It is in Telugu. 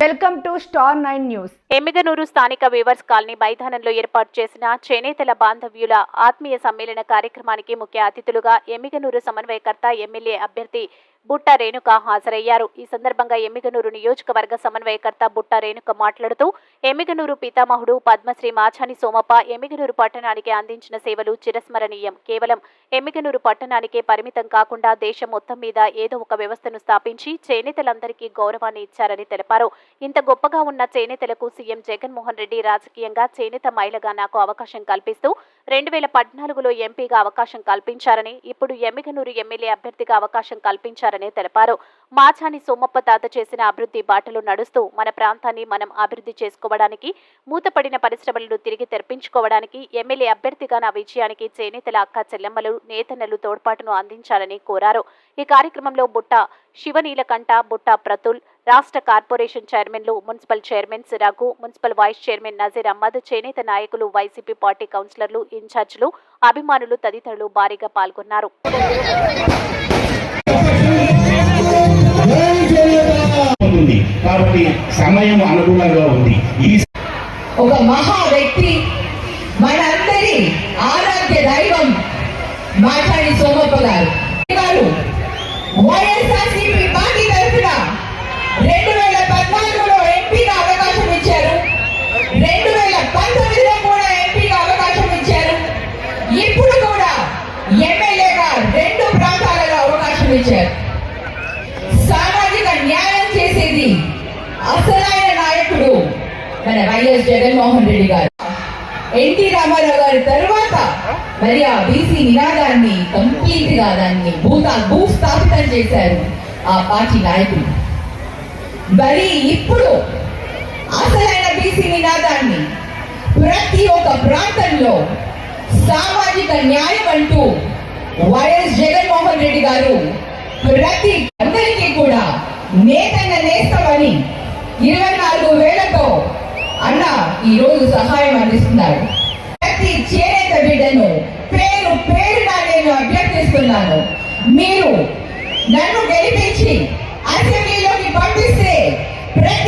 Welcome to star nine news. Emmiganur స్థానిక వీవర్స్ కాలనీ మైదానంలో ఏర్పాటు చేసిన చేనేతల బాంధవ్యుల ఆత్మీయ సమ్మేళన కార్యక్రమానికి ముఖ్య అతిథులుగా ఎమ్మిగనూరు సమన్వయకర్త ఎమ్మెల్యే అభ్యర్థి బుట్ట రేణుక హాజరయ్యారు. ఈ సందర్భంగా ఎమ్మిగనూరు నియోజకవర్గ సమన్వయకర్త బుట్ట రేణుక మాట్లాడుతూ ఎమ్మిగనూరు పితామహుడు పద్మశ్రీ మాచాని సోమప్ప ఎమ్మిగనూరు పట్టణానికి అందించిన సేవలు చిరస్మరణీయం. కేవలం ఎమ్మిగనూరు పట్టణానికే పరిమితం కాకుండా దేశం మొత్తం మీద ఏదో ఒక వ్యవస్థను స్థాపించి చేనేతలందరికీ గౌరవాన్ని ఇచ్చారని తెలిపారు. ఇంత గొప్పగా ఉన్న చేనేతలకు సీఎం జగన్మోహన్ రెడ్డి రాజకీయంగా చేనేత మహిళగా నాకు అవకాశం కల్పిస్తూ రెండు వేల పద్నాలుగులో ఎంపీగా అవకాశం కల్పించారని ఇప్పుడు ఎమ్మిగనూరు ఎమ్మెల్యే అభ్యర్థిగా అవకాశం కల్పించారని తెలిపారు. మాచాని సోమప్ప తాత చేసిన అభివృద్ధి బాటలో నడుస్తూ మన ప్రాంతాన్ని మనం అభివృద్ధి చేసుకోవడానికి మూతపడిన పరిశ్రమలను తిరిగి తెరపించుకోవడానికి ఎమ్మెల్యే అభ్యర్థిగా నా విజయానికి చేనేతల అక్క చెల్లెమ్మలు నేతన్నలు తోడ్పాటును అందించాలని కోరారు. ఈ కార్యక్రమంలో బుట్ట శివనీలకంఠ బుట్ట ప్రతుల్ రాష్ట్ర కార్పొరేషన్ చైర్మన్లు municipal chairman Raghu municipal vice chairman Nazir Ahmed చేనేత నాయకులు వైసీపీ పార్టీ కౌన్సిలర్లు ఇన్ఛార్జీలు అభిమానులు తదితరులు భారీగా పాల్గొన్నారు. కాబట్టి సమయం అనుకూలంగా ఉంది. ఈ ఒక మహా వ్యక్తి మనందరి ఆరాధ్య దైవం మాట్లాడి సోమప్ప గారు గారు వైఎస్ఆర్సీపీ పార్టీ తరఫున రెండు వేల పద్నాలుగులో ఎంపీగా అవకాశం ఇచ్చారు. రెండు వేల పంతొమ్మిదిలో కూడా ఎంపీగా అవకాశం ఇచ్చారు. ఇప్పుడు కూడా ఎమ్మెల్యేగా రెండు ప్రాంతాలలో అవకాశం ఇచ్చారు. మన వైఎస్ జగన్మోహన్ రెడ్డి గారు. ఎన్టీ రామారావు గారి తర్వాత మరి ఆ బీసీ నినాదాన్ని కంప్లీట్గా దాన్ని భూత భూస్థాపితం చేశారు ఆ పార్టీ నాయకులు. మరి ఇప్పుడు అసలైన బీసీ నినాదాన్ని ప్రతి ఒక్క ప్రాంతంలో సామాజిక న్యాయం అంటూ వైఎస్ జగన్మోహన్ రెడ్డి గారు ప్రతి అందరికీ కూడా నేతన్న నేస్తామని ఇరవై నాలుగు వేలతో అన్న ఈ రోజు సహాయం అందిస్తున్నారు. ప్రతి చేనేత బిడ్డను పేరు పేరున నేను అభ్యర్థిస్తున్నాను. మీరు నన్ను గెలిపించి అసెంబ్లీలోకి పంపిస్తే ప్రతి